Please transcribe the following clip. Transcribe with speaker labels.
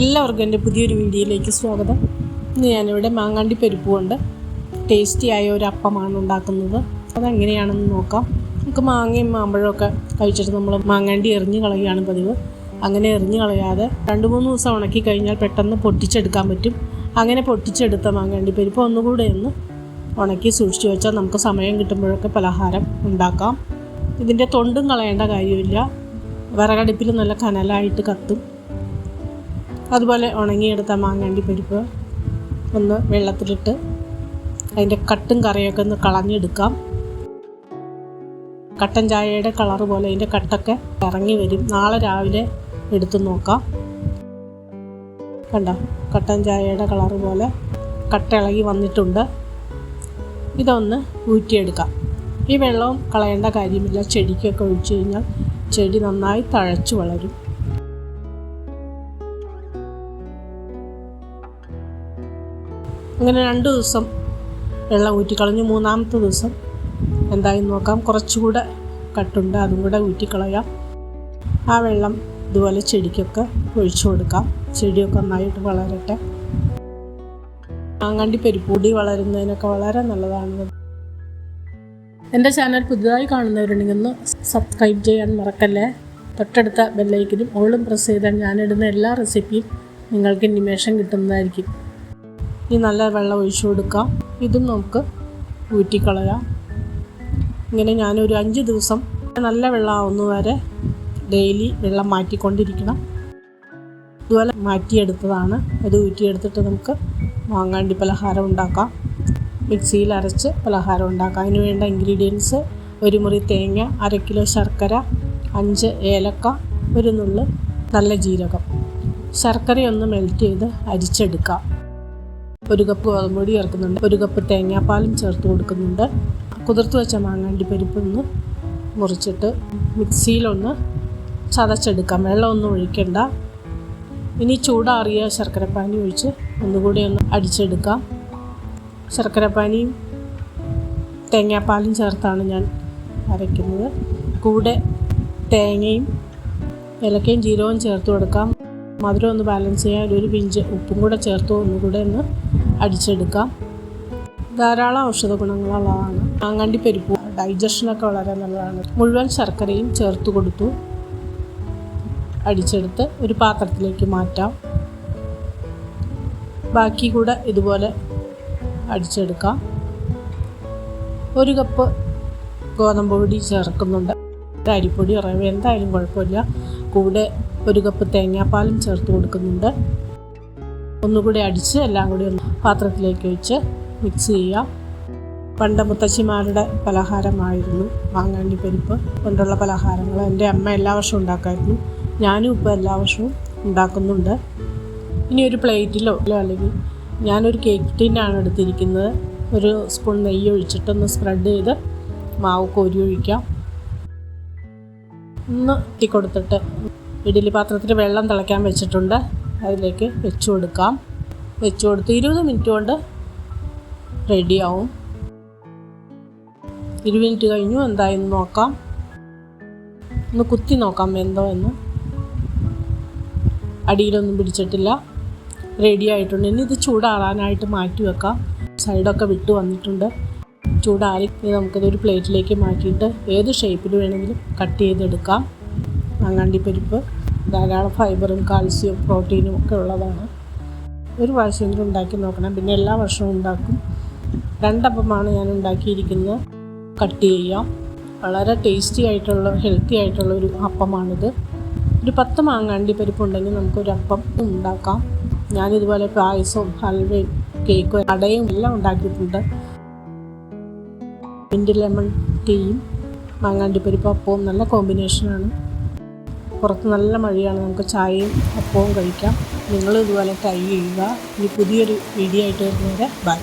Speaker 1: എല്ലാവർക്കും എന്റെ പുതിയൊരു വീഡിയോയിലേക്ക് സ്വാഗതം. ഇന്ന് ഞാനിവിടെ മാങ്ങാണ്ടി പരിപ്പ് കൊണ്ട് ടേസ്റ്റിയായ ഒരു അപ്പമാണ് ഉണ്ടാക്കുന്നത്. അതെങ്ങനെയാണെന്ന് നോക്കാം. നമുക്ക് മാങ്ങയും മാമ്പഴവും ഒക്കെ കഴിച്ചിട്ട് നമ്മൾ മാങ്ങാണ്ടി എറിഞ്ഞ് കളയുകയാണ് പതിവ്. അങ്ങനെ എറിഞ്ഞ് കളയാതെ രണ്ട് മൂന്ന് ദിവസം ഉണക്കി കഴിഞ്ഞാൽ പെട്ടെന്ന് പൊട്ടിച്ചെടുക്കാൻ പറ്റും. അങ്ങനെ പൊട്ടിച്ചെടുത്ത മാങ്ങാണ്ടി പരിപ്പ് ഒന്നുകൂടെ ഒന്ന് ഉണക്കി സൂക്ഷിച്ചു വെച്ചാൽ നമുക്ക് സമയം കിട്ടുമ്പോഴൊക്കെ പലഹാരം ഉണ്ടാക്കാം. ഇതിന്റെ തൊണ്ടും കളയേണ്ട കാര്യമില്ല. വിറകടുപ്പിൽ നല്ല കനലായിട്ട് കത്തും. അതുപോലെ ഉണങ്ങിയെടുത്ത മാങ്ങണ്ടി പരിപ്പ് ഒന്ന് വെള്ളത്തിലിട്ട് അതിന്റെ കട്ടും കറിയൊക്കെ ഒന്ന് കളഞ്ഞെടുക്കാം. കട്ടൻ ചായയുടെ കളറ് പോലെ അതിന്റെ കട്ടൊക്കെ ഇറങ്ങി വരും. നാളെ രാവിലെ എടുത്തു നോക്കാം. കണ്ട? കട്ടൻ ചായയുടെ കളറ് പോലെ കട്ട ഇളകി വന്നിട്ടുണ്ട്. ഇതൊന്ന് ഊറ്റിയെടുക്കാം. ഈ വെള്ളവും കളയേണ്ട കാര്യമില്ല. ചെടിക്കൊക്കെ ഒഴിച്ചു കഴിഞ്ഞാൽ ചെടി നന്നായി തഴച്ചു വളരും. അങ്ങനെ രണ്ട് ദിവസം വെള്ളം ഊറ്റിക്കളഞ്ഞു മൂന്നാമത്തെ ദിവസം എന്തായി നോക്കാം. കുറച്ചുകൂടെ കട്ടുണ്ട്. അതും കൂടെ ഊറ്റിക്കളയാം ആ വെള്ളം ഇതുപോലെ ചെടിക്കൊക്കെ ഒഴിച്ചു കൊടുക്കാം. ചെടിയൊക്കെ നന്നായിട്ട് വളരട്ടെ. മാങ്ങാണ്ടി പെരുപ്പൂടി വളരുന്നതിനൊക്കെ വളരെ നല്ലതാണ്. എന്റെ ചാനൽ പുതുതായി കാണുന്നവരുണ്ടെങ്കിൽ ഒന്ന് സബ്സ്ക്രൈബ് ചെയ്യാൻ മറക്കല്ലേ? തൊട്ടടുത്ത ബെല്ലൈക്കിനും ഓളും പ്രസ് ചെയ്താൽ ഞാനിടുന്ന എല്ലാ റെസിപ്പിയും നിങ്ങൾക്ക് നിമേഷം കിട്ടുന്നതായിരിക്കും. ഈ നല്ല വെള്ളം ഒഴിച്ചു കൊടുക്കാം. ഇതും നമുക്ക് ഊറ്റിക്കളയാം. ഇങ്ങനെ ഞാനൊരു അഞ്ച് ദിവസം നല്ല വെള്ളമാവുന്ന വരെ ഡെയിലി വെള്ളം മാറ്റിക്കൊണ്ടിരിക്കണം. ഇതുപോലെ മാറ്റിയെടുത്തതാണ്. അത് ഊറ്റിയെടുത്തിട്ട് നമുക്ക് മാങ്ങാണ്ടി പലഹാരം ഉണ്ടാക്കാം. മിക്സിയിൽ അരച്ച് പലഹാരം ഉണ്ടാക്കാം. അതിന് വേണ്ട ഇൻഗ്രീഡിയൻസ് ഒരു മുറി തേങ്ങ അര കിലോ ശർക്കര അഞ്ച് ഏലക്ക ഒരു നുള്ള് നല്ല ജീരകം. ശർക്കരയൊന്ന് മെൽറ്റ് ചെയ്ത് അരിച്ചെടുക്കാം. ഒരു കപ്പ് ഗോതമ്പൊടി ചേർക്കുന്നുണ്ട് ഒരു കപ്പ് തേങ്ങാപ്പാലും ചേർത്ത് കൊടുക്കുന്നുണ്ട്. കുതിർത്ത് വെച്ച മാങ്ങാണ്ടി പരിപ്പ് ഒന്ന് മുറിച്ചിട്ട് മിക്സിയിലൊന്ന് ചതച്ചെടുക്കാം. വെള്ളമൊന്നും ഒഴിക്കണ്ട. ഇനി ചൂടാറിയ ശർക്കരപ്പാനി ഒഴിച്ച് ഒന്നുകൂടി ഒന്ന് അടിച്ചെടുക്കാം. ശർക്കരപ്പാനിയും തേങ്ങാപ്പാലും ചേർത്താണ് ഞാൻ അരയ്ക്കുന്നത്. കൂടെ തേങ്ങയും ഏലക്കയും ജീരകവും ചേർത്ത് കൊടുക്കാം. മധുരം ഒന്ന് ബാലൻസ് ചെയ്യാൻ ഒരു പിഞ്ച് ഉപ്പും കൂടെ ചേർത്ത് ഒന്നുകൂടെ ഒന്ന് അടിച്ചെടുക്കാം. ധാരാളം ഔഷധ ഗുണങ്ങളുള്ളതാണ്. മാങ്ങാണ്ടി പരിപ്പ് ഡൈജഷനൊക്കെ വളരെ നല്ലതാണ്. മുഴുവൻ ശർക്കരയും ചേർത്ത് കൊടുത്തു. അടിച്ചെടുത്ത് ഒരു പാത്രത്തിലേക്ക് മാറ്റാം. ബാക്കി കൂടെ ഇതുപോലെ അടിച്ചെടുക്കാം. ഒരു കപ്പ് ഗോതമ്പ് പൊടി ചേർക്കുന്നുണ്ട്. അരിപ്പൊടി ഉറവ് എന്തായാലും കുഴപ്പമില്ല. കൂടെ ഒരു കപ്പ് തേങ്ങാപ്പാലും ചേർത്ത് കൊടുക്കുന്നുണ്ട്. ഒന്നുകൂടി അടിച്ച് എല്ലാം കൂടി ഒന്ന് പാത്രത്തിലേക്ക് ഒഴിച്ച് മിക്സ് ചെയ്യാം. പണ്ട് മുത്തശ്ശിമാരുടെ പലഹാരമായിരുന്നു മാങ്ങാണ്ടി പരിപ്പ് കൊണ്ടുള്ള പലഹാരങ്ങൾ എന്റെ അമ്മ എല്ലാ വർഷവും ഉണ്ടാക്കായിരുന്നു. ഞാനും ഇപ്പോൾ എല്ലാ വർഷവും ഉണ്ടാക്കുന്നുണ്ട്. ഇനി ഒരു പ്ലേറ്റിലോ അല്ലെങ്കിൽ ഞാനൊരു കേക്ക് ടിന്നാണ് എടുത്തിരിക്കുന്നത്. ഒരു സ്പൂൺ നെയ്യ് ഒഴിച്ചിട്ടൊന്ന് സ്പ്രെഡ് ചെയ്ത് മാവ് കോരി ഒഴിക്കാം. ഒന്ന് ഇട്ടി കൊടുത്തിട്ട് ഇഡ്ഡലി പാത്രത്തിൽ വെള്ളം തിളയ്ക്കാൻ വെച്ചിട്ടുണ്ട്. അതിലേക്ക് വെച്ച് കൊടുക്കാം. വെച്ച് കൊടുത്ത് ഇരുപത് മിനിറ്റ് കൊണ്ട് റെഡിയാവും ഇരുപത് മിനിറ്റ് കഴിഞ്ഞു. എന്തായെന്ന് നോക്കാം. ഒന്ന് കുത്തി നോക്കാം എന്തോ എന്ന്. അടിയിലൊന്നും പിടിച്ചിട്ടില്ല. റെഡി ആയിട്ടുണ്ട്. ഇനി ഇത് ചൂടാറാനായിട്ട് മാറ്റി വെക്കാം. സൈഡൊക്കെ വിട്ട് വന്നിട്ടുണ്ട്. ചൂടാറി നമുക്കിതൊരു പ്ലേറ്റിലേക്ക് മാറ്റിയിട്ട് ഏത് ഷേപ്പിൽ വേണമെങ്കിലും കട്ട് ചെയ്തെടുക്കാം. മാങ്ങാണ്ടി പരിപ്പ്. ധാരാളം ഫൈബറും കാൽസ്യവും പ്രോട്ടീനും ഒക്കെ ഉള്ളതാണ്. ഒരു പ്രാവശ്യമെങ്കിലും ഉണ്ടാക്കി നോക്കണം. പിന്നെ എല്ലാ വർഷവും ഉണ്ടാക്കും. രണ്ടപ്പമാണ് ഞാൻ ഉണ്ടാക്കിയിരിക്കുന്നത്. കട്ട് ചെയ്യാം വളരെ ടേസ്റ്റി ആയിട്ടുള്ള ഹെൽത്തി ആയിട്ടുള്ള ഒരു അപ്പമാണിത്. ഒരു പത്ത് മാങ്ങാണ്ടി പരിപ്പുണ്ടെങ്കിൽ നമുക്കൊരു അപ്പം ഉണ്ടാക്കാം. ഞാനിതുപോലെ പായസവും ഹൽവയും കേക്കും അടയും എല്ലാം ഉണ്ടാക്കിയിട്ടുണ്ട്. മിന്റ് ലെമൺ ടീയും മാങ്ങാണ്ടി പരിപ്പ് അപ്പവും നല്ല കോമ്പിനേഷനാണ്. പുറത്ത് നല്ല മഴയാണ് നമുക്ക് ചായയും അപ്പവും കഴിക്കാം. നിങ്ങളും ഇതുപോലെ ട്രൈ ചെയ്യുക. ഇനി പുതിയൊരു വീഡിയോ ആയിട്ട് വരുന്നവരെ ബൈ